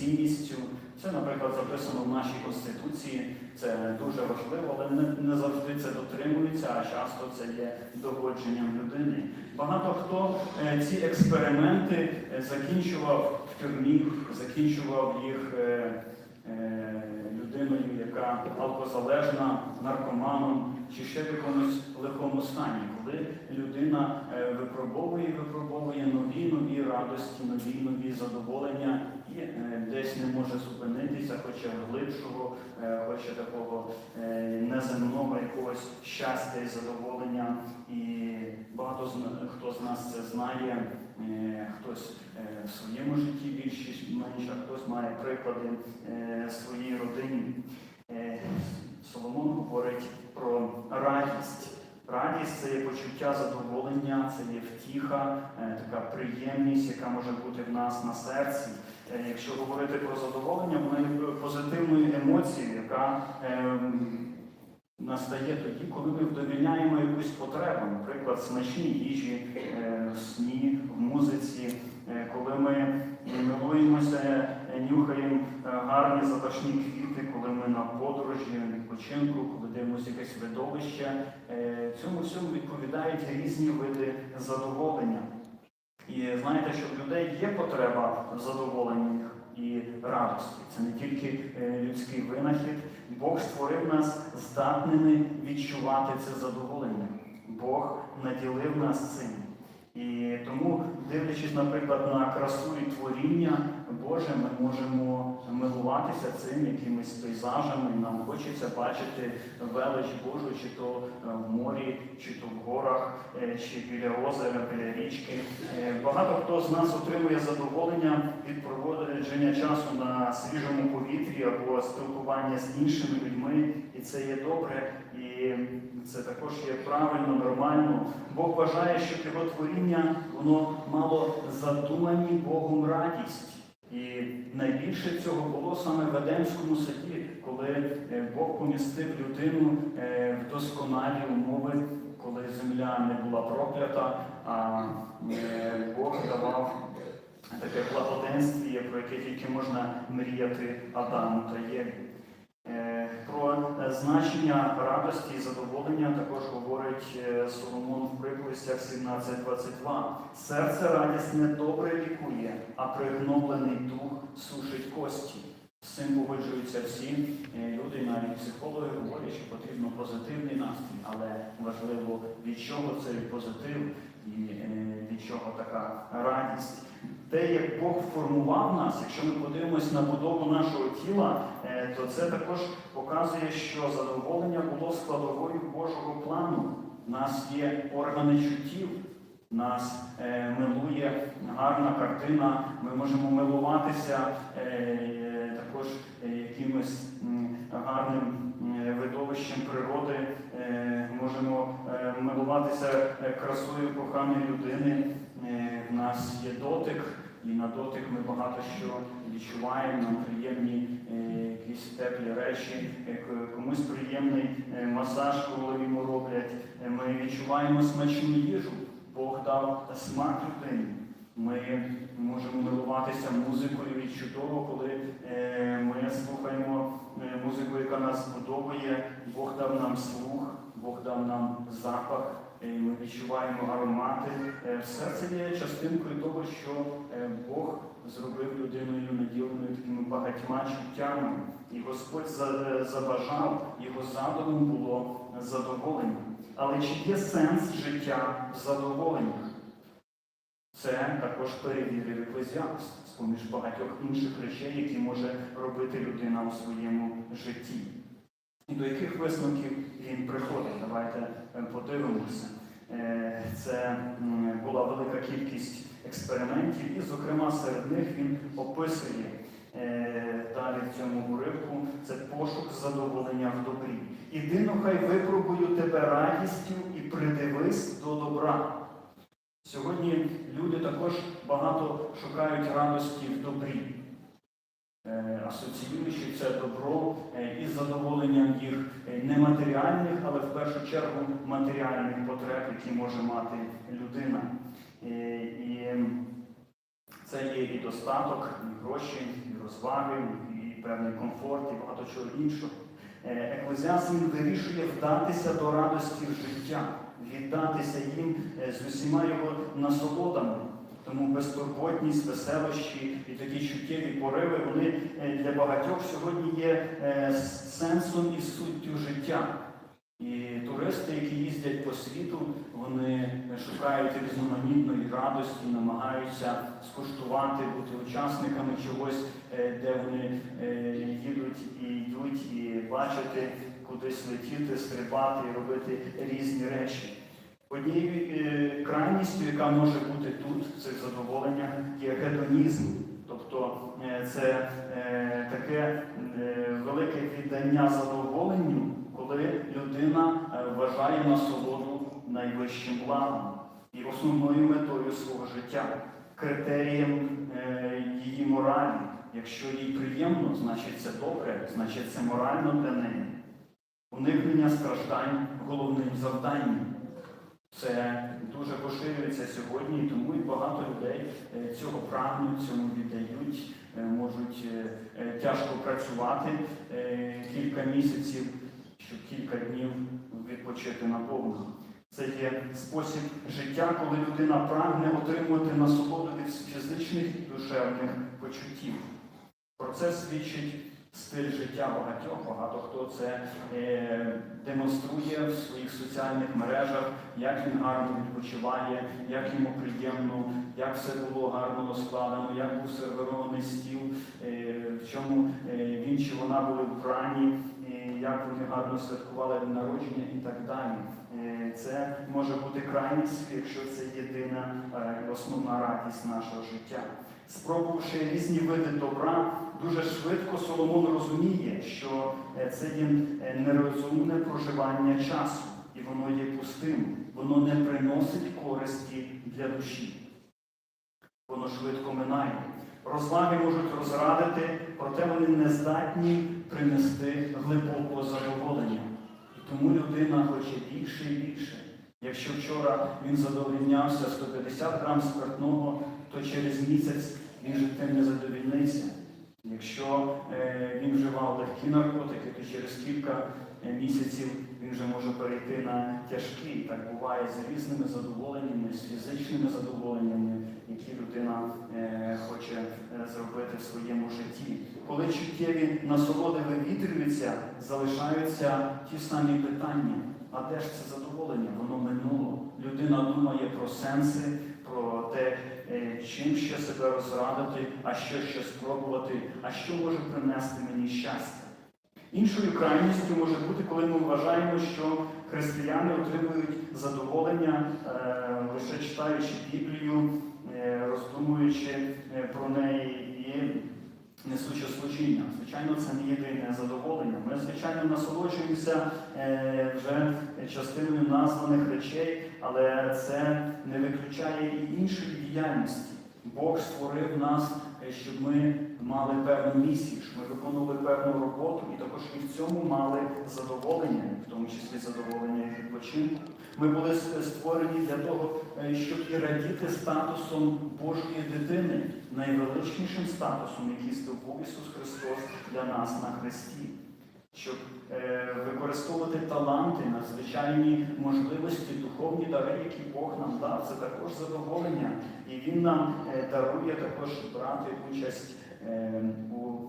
цінністю. Це, наприклад, записано в нашій Конституції. Це дуже важливо, але не, не завжди це дотримується, а часто це є догодженням людини. Багато хто е, ці експерименти е, закінчував в тюрмі, закінчував їх е, е, людиною, яка алкозалежна, наркоманом чи ще в якомусь лихому стані, коли людина е, випробовує, випробовує нові нові радості, нові нові задоволення і е, десь не може зупинитися, хоче глибшого, е, хоче такого е, неземного якогось щастя і задоволення. І багато хто з нас це знає, хтось в своєму житті більшість менше, хтось має приклади своїй родині. Соломон говорить про радість. Радість це є почуття задоволення, це є втіха, така приємність, яка може бути в нас на серці. Е, Якщо говорити про задоволення, вона є позитивною емоцією, яка ем, настає тоді, коли ми вдовільняємо якусь потребу, наприклад, смачні їжі, е, сні, в музиці, е, коли ми милуємося, нюхаємо гарні запашні квіти, коли ми на подорожі, на відпочинку, коли дивимося якесь видовище. Цьому всьому відповідають різні види задоволення. І знаєте, що в людей є потреба в задоволенні і радості. Це не тільки е, людський винахід. Бог створив нас здатними відчувати це задоволення. Бог наділив нас цим. І тому, дивлячись, наприклад, на красу і творіння Боже, ми можемо милуватися цим якимись пейзажами. Нам хочеться бачити велич Божу, чи то е, в морі, чи то в горах, е, чи біля озера, біля річки. Е, Багато хто з нас отримує задоволення від проводження часу на свіжому повітрі або спілкування з іншими людьми, і це є добре, і це також є правильно, нормально. Бог вважає, що його творіння воно мало задумані Богом радість. І найбільше цього було саме в Едемському саді, коли е, Бог помістив людину е, в досконалі умови, коли земля не була проклята, а е, Бог давав таке благоденствіє, про яке тільки можна мріяти Адаму та Єві. Е, значення радості і задоволення також говорить е, Соломон в приповістях 17.22. Серце радісне добре лікує, а пригноблений дух сушить кості. З цим погоджуються всі е, люди, навіть психологи говорять, що потрібно позитивний настрій, але важливо від чого цей позитив і від чого така радість. Те, як Бог формував нас, якщо ми подивимось на будову нашого тіла, е, то це також показує, що задоволення було складовою Божого плану. У нас є органи чуттів, нас е, милує гарна картина, ми можемо милуватися е, також якимось гарним видовищем природи, можемо милуватися красою коханої людини. В нас є дотик, і на дотик ми багато що відчуваємо, нам приємні е, якісь теплі речі, е, комусь приємний е, масаж, коли йому роблять. Ми відчуваємо смачну їжу. Бог дав смак людині. Ми можемо милуватися музикою і чудово, коли ми слухаємо музику, яка нас подобає. Бог дав нам слух, Бог дав нам запах, ми відчуваємо аромати. Е, Все це є частинкою того, що е, Бог зробив людиною наділеною такими багатьма чуттями. І Господь забажав, його задумом було задоволення. Але чи є сенс життя в задоволеннях? Це також перевірив еклезіаст з-поміж багатьох інших речей, які може робити людина у своєму житті. І до яких висновків він приходить? Давайте е, подивимося. Е, Це була велика кількість експериментів, і, зокрема, серед них він описує е, далі в цьому уривку це пошук задоволення в добрі. Іди, ну хай випробую тебе радістю і придивись до добра. Сьогодні люди також багато шукають радості в добрі, Е, асоціюючи це добро е, із задоволенням їх е, нематеріальних, але в першу чергу матеріальних потреб, які може мати людина. Е, І це є і достаток, і гроші, і розваги, і певний комфорт, і багато чого іншого. Е, Еклезіаст вирішує вдатися до радості життя, віддатися їм з усіма його насолодами. Тому безтурботність, веселощі і такі чуттєві пориви вони е, для багатьох сьогодні є е, сенсом і суттю життя. І туристи, які їздять по світу, вони шукають різноманітної радості, намагаються скуштувати, бути учасниками чогось, е, де вони їдуть і йдуть, і бачити, кудись летіти, стрибати і робити різні речі. Однією е, крайністю, яка може бути тут, в цих задоволеннях, є гедонізм. Тобто е, це е, таке велике віддання задоволенню, коли людина вважає насолоду найвищим благом і основною метою свого життя, критерієм її моралі. Якщо їй приємно, значить це добре, значить це морально для неї. Уникнення страждань головним завданням. Це дуже поширюється сьогодні, тому і багато людей е, цього прагнуть, цьому віддають, е, можуть е, тяжко працювати кілька місяців, щоб кілька днів відпочити наповну. Це є спосіб життя, коли людина прагне отримувати насолоду від фізичних і душевних почуттів. Про це свідчить стиль життя багатьох. Багато хто це е, демонструє в своїх соціальних мережах, як він гарно відпочиває, як йому приємно, як все було гарно розкладено, як був сервірований стіл, е, в чому е, він чи вона були вбрані, е, як вони гарно святкували народження і так далі. Е, Це може бути крайність, якщо це єдина е, основна радість нашого життя. Спробувавши різні види добра, дуже швидко Соломон розуміє, що е, це є е, нерозумне проживання часу, і воно є пустим, воно не приносить користі для душі. Воно швидко минає. Розваги можуть розрадити, проте вони не здатні принести глибокого задоволення. І тому людина хоче більше і більше. Якщо вчора він задовольнявся 150 грам спиртного, то через місяць він же тим не задовільниться. Якщо е, він вживав легкі наркотики, то через кілька е, місяців він вже може перейти на тяжкі. Так буває з різними задоволеннями, з фізичними задоволеннями, які людина е, хоче зробити в своєму житті. Коли чуттєві насолоди вивітрюються, залишаються ті самі питання. А де ж це задоволення? Воно минуло. Людина думає про сенси, про те, чим ще себе розрадити, а що ще спробувати, а що може принести мені щастя. Іншою крайністю може бути, коли ми вважаємо, що християни отримують задоволення е, лише читаючи Біблію, е, роздумуючи е, про неї і несучи служіння. Звичайно, це не єдине задоволення. Ми, звичайно, насолоджуємося вже частиною названих речей, але це не виключає і іншої діяльності. Бог створив нас, е, щоб ми мали певну місію, щоб ми виконували певну роботу і також і в цьому мали задоволення, в тому числі задоволення від відпочинку. Ми були створені для того, е, щоб і радіти статусом Божої дитини, найвеличнішим статусом, який здобув Ісус Христос для нас на Христі. Щоб е, використовувати таланти, надзвичайні можливості, духовні дари, які Бог нам дав, це також задоволення. І Він нам е, дарує також брати участь е, у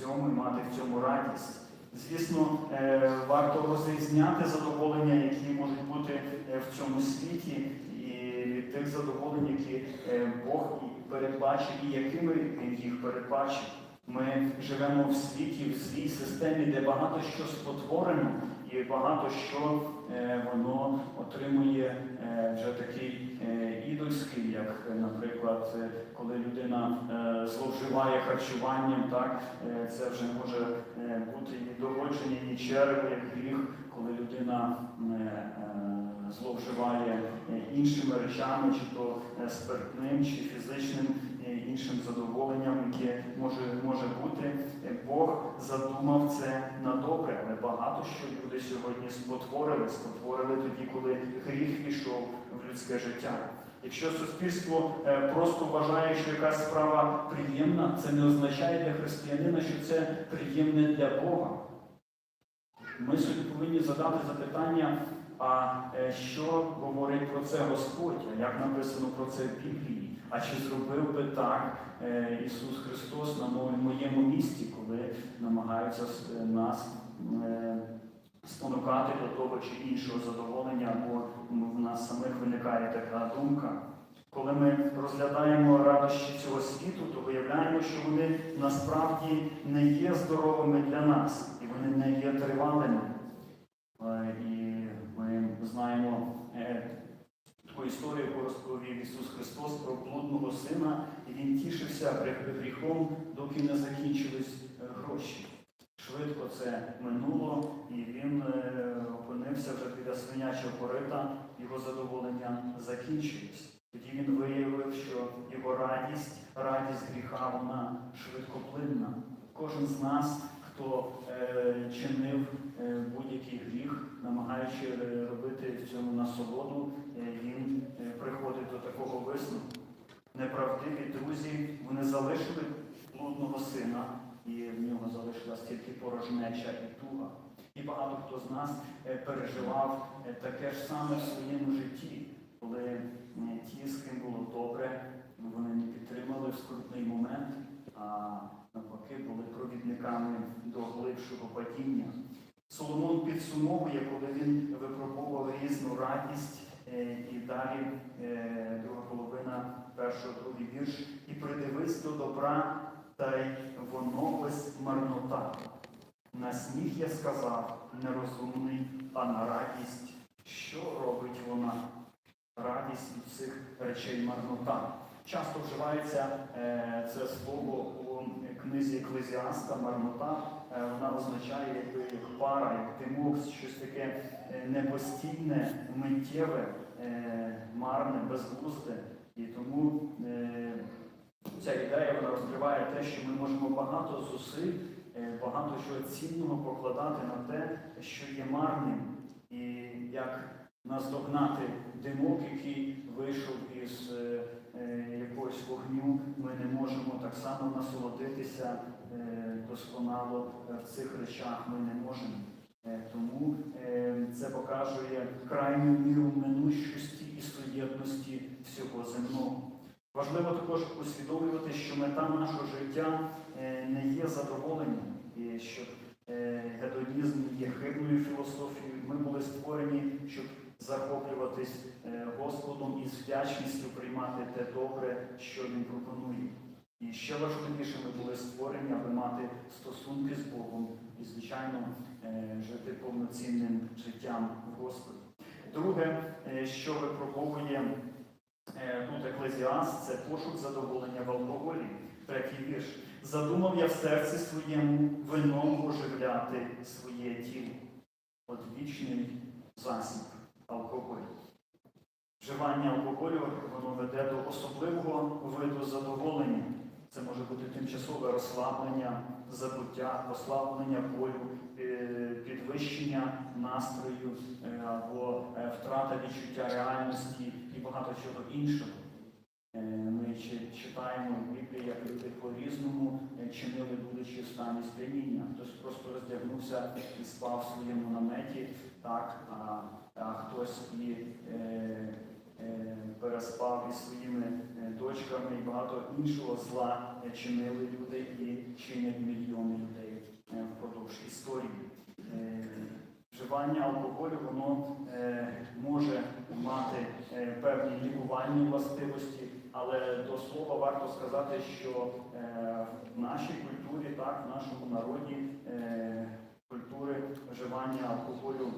цьому і мати в цьому радість. Звісно, е, варто розрізняти задоволення, які можуть бути е, в цьому світі, і тих задоволень, які е, Бог передбачив, і якими Він їх передбачив. Ми живемо в світі, в свій системі, де багато що спотворено, і багато що е, воно отримує е, вже такий е, ідольський, як, наприклад, коли людина е, зловживає харчуванням, так е, це вже може е, бути і догодження, і черево, як гріх, коли людина е, е, зловживає е, іншими речами, чи то е, спиртним, чи фізичним іншим задоволенням, яке може, може бути. Е, Бог задумав це на добре, але багато що люди сьогодні спотворили, спотворили тоді, коли гріх пішов в людське життя. Якщо суспільство е, просто вважає, що якась справа приємна, це не означає для християнина, що це приємне для Бога. Ми собі повинні задати запитання, а е, що говорить про це Господь, а як написано про це в Біблії? А чи зробив би так е, Ісус Христос на моєму місці, коли намагаються е, нас е, спонукати до того чи іншого задоволення, або в нас самих виникає така думка? Коли ми розглядаємо радощі цього світу, то виявляємо, що вони насправді не є здоровими для нас, і вони не є тривалими. І ми знаємо історію, яку розповів Ісус Христос про блудного сина, і він тішився гріхом, доки не закінчились е, гроші. Швидко це минуло, і він е, опинився вже біля свинячого корита, його задоволення закінчилось. Тоді він виявив, що його радість, радість гріха, вона швидкоплинна. Кожен з нас, хто е, чинив е, будь-який гріх, намагаючи е, робити в цьому насолоду, е, він е, приходить до такого висновку. Неправдиві друзі, вони залишили блудного сина, і в нього залишилась тільки порожнеча і туга. І багато хто з нас е, переживав е, таке ж саме в своєму житті, коли е, ті, з ким було добре, вони не підтримали в скрутний момент, а навпаки були провідниками до глибшого падіння. Соломон підсумовує, коли він випробовував різну радість, і далі е, друга половина першого другий вірш, і придивись до добра, та й воно ось марнота. На сміх я сказав, нерозумний, а на радість, що робить вона? Радість від цих речей марнота. Часто вживається е, це слово у книзі Еклезіаста марнота. Е, вона означає якби як пара, як димок, щось таке е, непостійне, миттєве, марне, безглузде. І тому ця ідея вона розкриває те, що ми можемо багато зусиль, багато чого цінного покладати на те, що є марним, і як наздогнати димок, який вийшов із якогось вогню, ми не можемо так само насолодитися е, досконало е, в цих речах. Ми не можемо. Е, Тому е, це показує крайню міру минущості і суєтності всього земного. Важливо також усвідомлювати, що мета нашого життя е, не є задоволенням, і що е, гедонізм є хибною філософією. Ми були створені, щоб захоплюватись е, Господом і з вдячністю приймати те добре, що Він пропонує. І ще важливіше ми були створені, аби мати стосунки з Богом і, звичайно, е, жити повноцінним життям в Господі. Друге, е, що випробовує тут еклезіаст, це пошук задоволення в алкоголі. Третій вірш. Задумав я в серці своєму вином оживляти своє тіло. Одвічний засіб алкоголю. Вживання алкоголю воно веде до особливого виду задоволення. Це може бути тимчасове розслаблення, забуття, послаблення болю, е, підвищення настрою е, або е, втрата відчуття реальності і багато чого іншого. Е, Ми читаємо в Біблії, як люди по-різному е, чинили, будучи в стані сп'яніння. Хтось просто роздягнувся і спав в своєму наметі, так, а, а хтось і е, е, переспав із своїми е, дочками і багато іншого зла чинили люди і чинять мільйони людей впродовж історії. Е, Вживання алкоголю воно е, може мати е, певні лікувальні властивості, але до слова варто сказати, що е, в нашій культурі, так, в нашому народі е, культури вживання алкоголю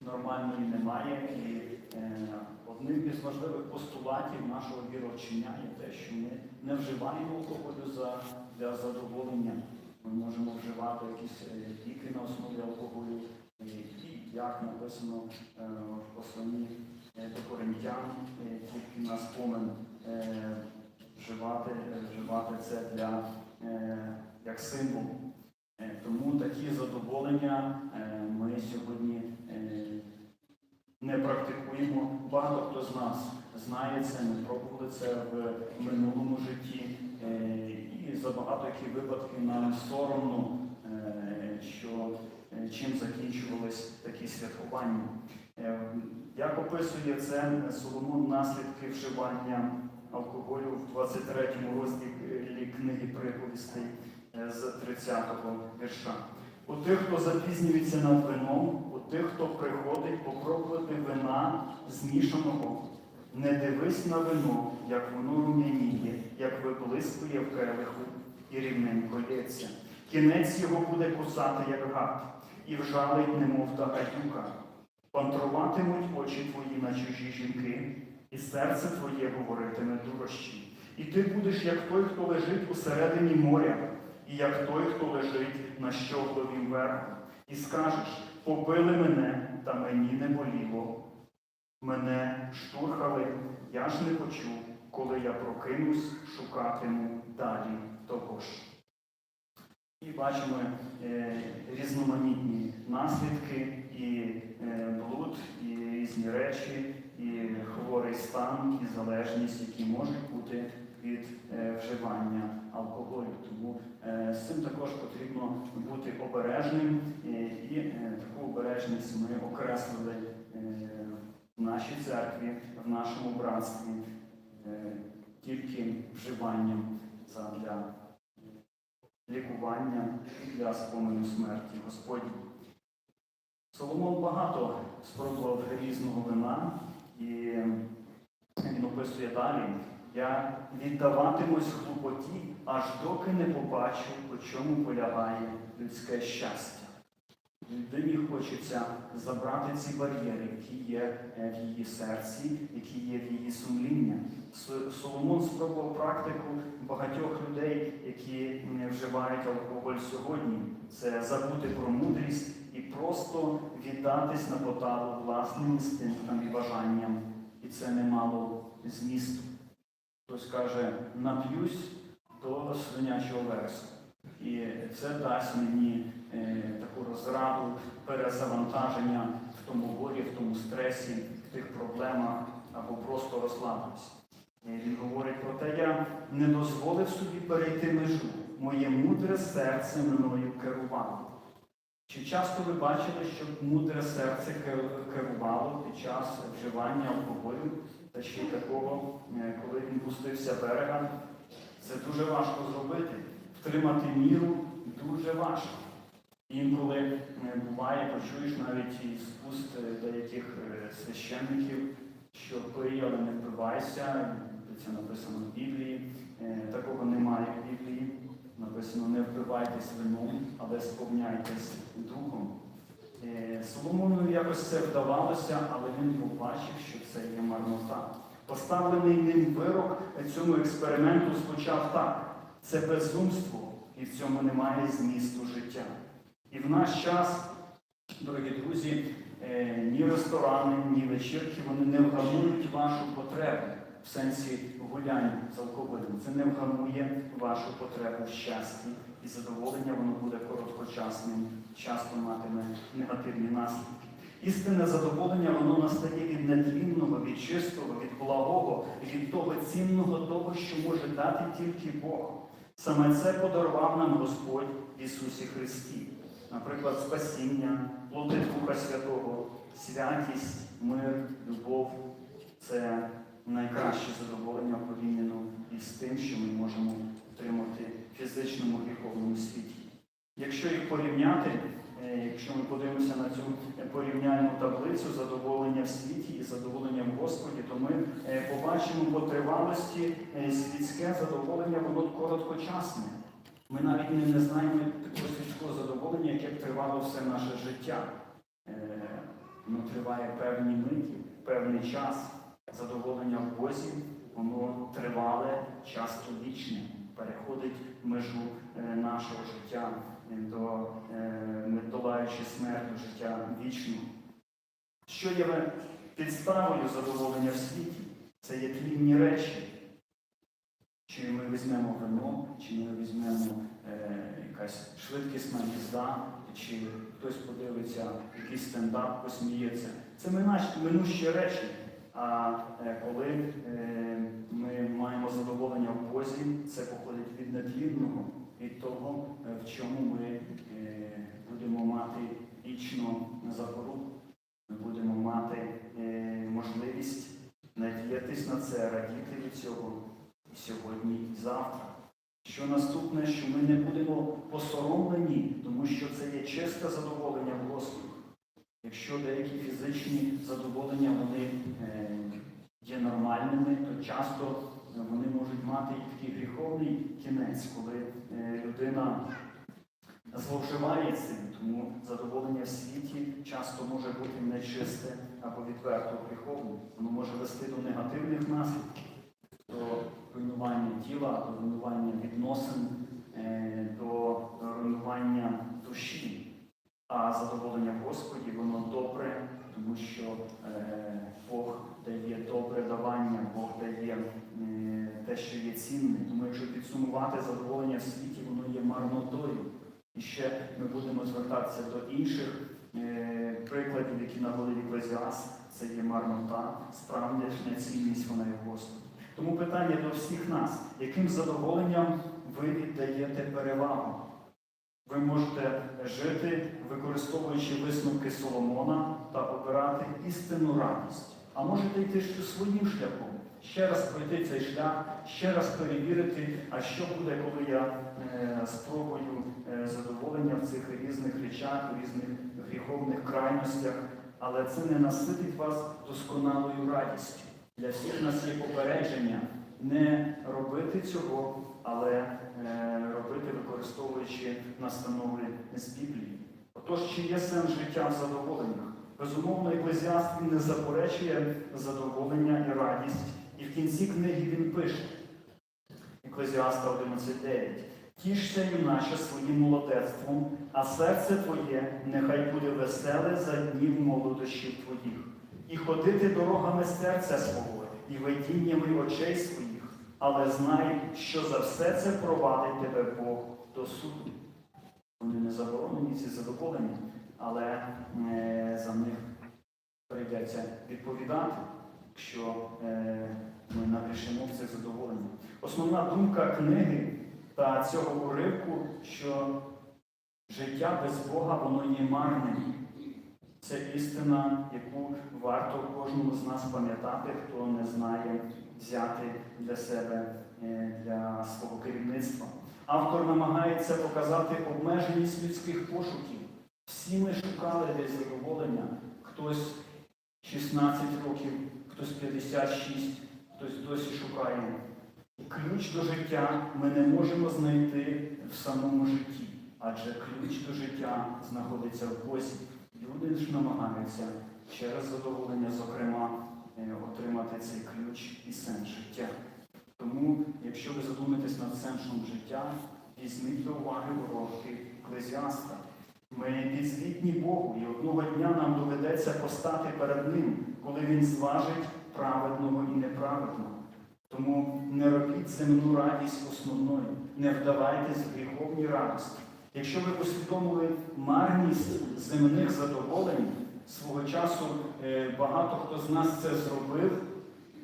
нормальної немає. І е, одним із важливих постулатів нашого віровчення є те, що ми не вживаємо алкоголю за, для задоволення. Ми можемо вживати якісь ліки на основі алкоголю, і, як написано в посланні до коринтян, е, тільки на спомин е, вживати, е, вживати це для, е, як символ. Е, Тому такі задоволення е, ми сьогодні е, не практикуємо. Багато хто з нас знає це, ми пробували це в минулому житті. Е, І за багато які випадки нам соромно, е, що е, чим закінчувались такі святкування. Е, Як описує це Соломон наслідки вживання алкоголю в 23 розділі книги приповістей е, з 30-го вірша. У тих, хто запізнюється над вином, у тих, хто приходить попробувати вина змішаного, не дивись на вино, як воно рум'яніє, як виблискує в келиху і рівненько лється. Кінець його буде кусати, як гад, і вжалить, немов та гадюка. Пантруватимуть очі твої на чужі жінки, і серце твоє говоритиме дурощі. І ти будеш, як той, хто лежить усередині моря, і як той, хто лежить на щогловім верху, і скажеш, побили мене, та мені не боліло. Мене штурхали, я ж не почув, коли я прокинусь, шукатиму далі того ж. І бачимо е, різноманітні наслідки, і е, блуд, і різні речі, і хворий стан, і залежність, які можуть бути від е, вживання алкоголю. Тому е, з цим також потрібно бути обережним, і таку обережність ми окреслили в нашій церкві, в нашому братстві тільки вживанням задля лікування і для спомену смерті Господні. Соломон багато спробував різного вина, і він описує далі. Я віддаватимусь глупоті, аж доки не побачу, у чому полягає людське щастя. Людині хочеться забрати ці бар'єри, які є е, в її серці, які є в її сумління. Соломон спробував практику багатьох людей, які вживають алкоголь сьогодні. Це забути про мудрість і просто віддатись на поталу власним інстинктам і бажанням. І це не мало змісту. Хтось каже, нап'юсь до свинячого версу. І це дасть мені таку розраду, перезавантаження в тому горі, в тому стресі, в тих проблемах або просто розслабитися. Е, Він говорить про те, я не дозволив собі перейти межу. Моє мудре серце мною керувало. Чи часто ви бачили, щоб мудре серце керувало під час вживання алкоголю та ще й такого, е, коли він пустився берега? Це дуже важко зробити. Втримати міру дуже важко. Інколи е, буває, почуєш навіть із уст е, деяких е, священників, що пий, але не вбивайся. Це написано в Біблії. Такого немає в Біблії. Написано не вбивайтесь вином, але сповняйтесь духом. Соломону якось це вдавалося, але він побачив, що це є марнота. Поставлений ним вирок цьому експерименту звучав так: це безумство, і в цьому немає змісту життя. І в наш час, дорогі друзі, е, ні ресторани, ні вечірки вони не вгамують вашу потребу в сенсі гуляння з алкоголем. Це не вгамує вашу потребу в щасті і задоволення, воно буде короткочасним, часто матиме негативні наслідки. Істинне задоволення воно настає від нетлінного, від чистого, від благого, від того цінного, того, що може дати тільки Бог. Саме це подарував нам Господь в Ісусі Христі. Наприклад, спасіння, плоди Духа Святого, святість, мир, любов це найкраще задоволення порівняно із тим, що ми можемо отримати в фізичному гріховному світі. Якщо їх порівняти, е, якщо ми подивимося на цю порівняльну таблицю задоволення в світі і задоволення в Господі, то ми е, побачимо по тривалості е, світське задоволення, воно короткочасне. Ми навіть не, знаємо такого світського задоволення, яке б тривало все наше життя. Е, Воно триває певні миті, певний час. Задоволення в Бозі, воно тривале, часто вічне, переходить межу е, нашого життя е, до долаючи смерть до життя вічного. Що є підставою задоволення в світі? Це є тлінні речі. Чи ми візьмемо вино, чи ми візьмемо е, якась швидкісна їзда, чи хтось подивиться якийсь стендап, посміється. Це минущі речі. А е, коли е, ми маємо задоволення в Бозі, це походить від нетлінного, від того, е, в чому ми е, будемо мати вічну запоруку. Ми будемо мати е, можливість надіятись на це, радіти від цього і сьогодні, і завтра. Що наступне, що ми не будемо посоромлені, тому що це є чисте задоволення в Господу. Якщо деякі фізичні задоволення вони е, є нормальними, то часто вони можуть мати і такий гріховний кінець, коли е, людина зловживає цим, тому задоволення в світі часто може бути нечисте або відверто гріховне. Воно може вести до негативних наслідків, тіла, до руйнування відносин, е, до руйнування душі. А задоволення Господі, воно добре, тому що е, Бог дає добре давання, Бог дає е, те, що є цінне. Тому якщо підсумувати задоволення в світі, воно є марнотою. І ще ми будемо звертатися до інших прикладів, які наводить Еклезіас. Це є марнота, справжня цінність вона є в Господі. Тому питання до всіх нас, яким задоволенням ви віддаєте перевагу? Ви можете жити, використовуючи висновки Соломона та обирати істинну радість. А можете йти своїм шляхом, ще раз пройти цей шлях, ще раз перевірити, а що буде, коли я е, спробую е, задоволення в цих різних речах, у різних гріховних крайностях, але це не наситить вас досконалою радістю. Для всіх нас є попередження не робити цього, але е, робити, використовуючи настанови з Біблії. Отож, чи є сенс життя в задоволеннях? Безумовно, еклезіаст він не заперечує задоволення і радість. І в кінці книги він пише, Еклезіаста 11.9. Тішся, юначе, своїм молодецтвом, а серце твоє нехай буде веселе за днів молодощів твоїх, і ходити дорогами серця свого, і видіннями очей своїх, але знай, що за все це провадить тебе Бог до суду. Вони не заборонені ці задоволення, але е, за них прийдеться відповідати, якщо е, ми нагрішимо в цих задоволеннях. Основна думка книги та цього уривку, що життя без Бога воно є марним. Це істина, яку варто кожному з нас пам'ятати, хто не знає взяти для себе, е, для свого керівництва. Автор намагається показати обмеженість людських пошуків. Всі ми шукали десь задоволення. Хтось 16 років, хтось 56, хтось досі шукає. Ключ до життя ми не можемо знайти в самому житті, адже ключ до життя знаходиться в Бозі. Люди ж намагаються через задоволення, зокрема, е, отримати цей ключ і сенс життя. Тому, якщо ви задумаєтесь над сенсом життя, візьміть до уваги уроки Еклезіаста. Ми підзвітні Богу, і одного дня нам доведеться постати перед Ним, коли Він зважить праведного і неправедного. Тому не робіть земну радість основною, не вдавайтесь в гріховні радості. Якщо ви усвідомили марність земних задоволень, свого часу е, багато хто з нас це зробив,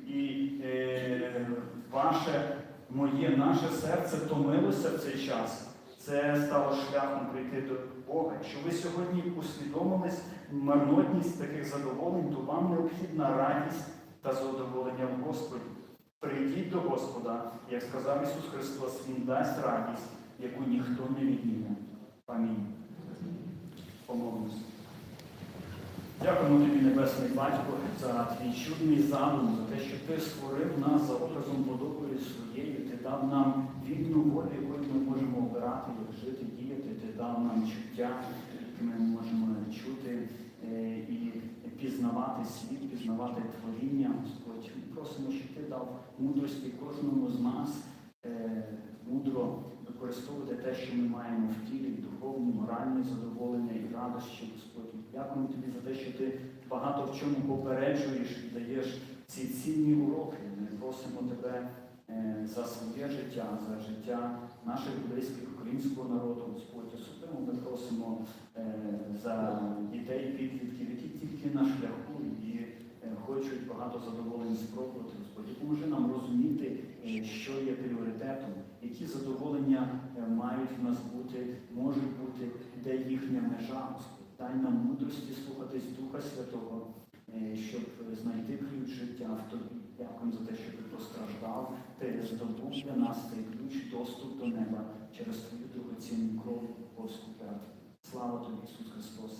і е, ваше, моє, наше серце томилося в цей час. Це стало шляхом прийти до Бога. Якщо ви сьогодні усвідомились марнотність таких задоволень, то вам необхідна радість та задоволення в Господі. Прийдіть до Господа, як сказав Ісус Христос, Він дасть радість, яку ніхто не відніме. Амінь. Помолимось. Дякуємо тобі, Небесний Батько, за твій чудний задум, за те, що ти створив нас за образом подобою своєю. Ти дав нам вільну волю, якою ми можемо обирати, як жити, діяти. Ти дав нам чуття, які ми можемо чути е, і пізнавати світ, пізнавати творіння. Господь, просимо, щоб ти дав мудрості кожному з нас е, мудро використовувати те, що ми маємо в тілі, духовні, моральні задоволення і радощі, Господь. Дякуємо тобі за те, що ти багато в чому попереджуєш і даєш ці цінні уроки. Ми просимо тебе е, за своє життя, за життя наших близьких українського народу, Господь. Особливо ми просимо е, за дітей, підлітків, які тільки на шляху і е, хочуть багато задоволень спробувати, Господь. Поможи нам розуміти, що є пріоритетом, які задоволення е, мають в нас бути, можуть бути, де їхня межа. Дай нам мудрості слухатись Духа Святого, е, щоб знайти ключ життя в тобі. Дякуємо за те, що ти постраждав, ти здобув для нас цей ключ, доступ до неба через твою дорогоцінну кров Божську Слава тобі, Ісус Христос.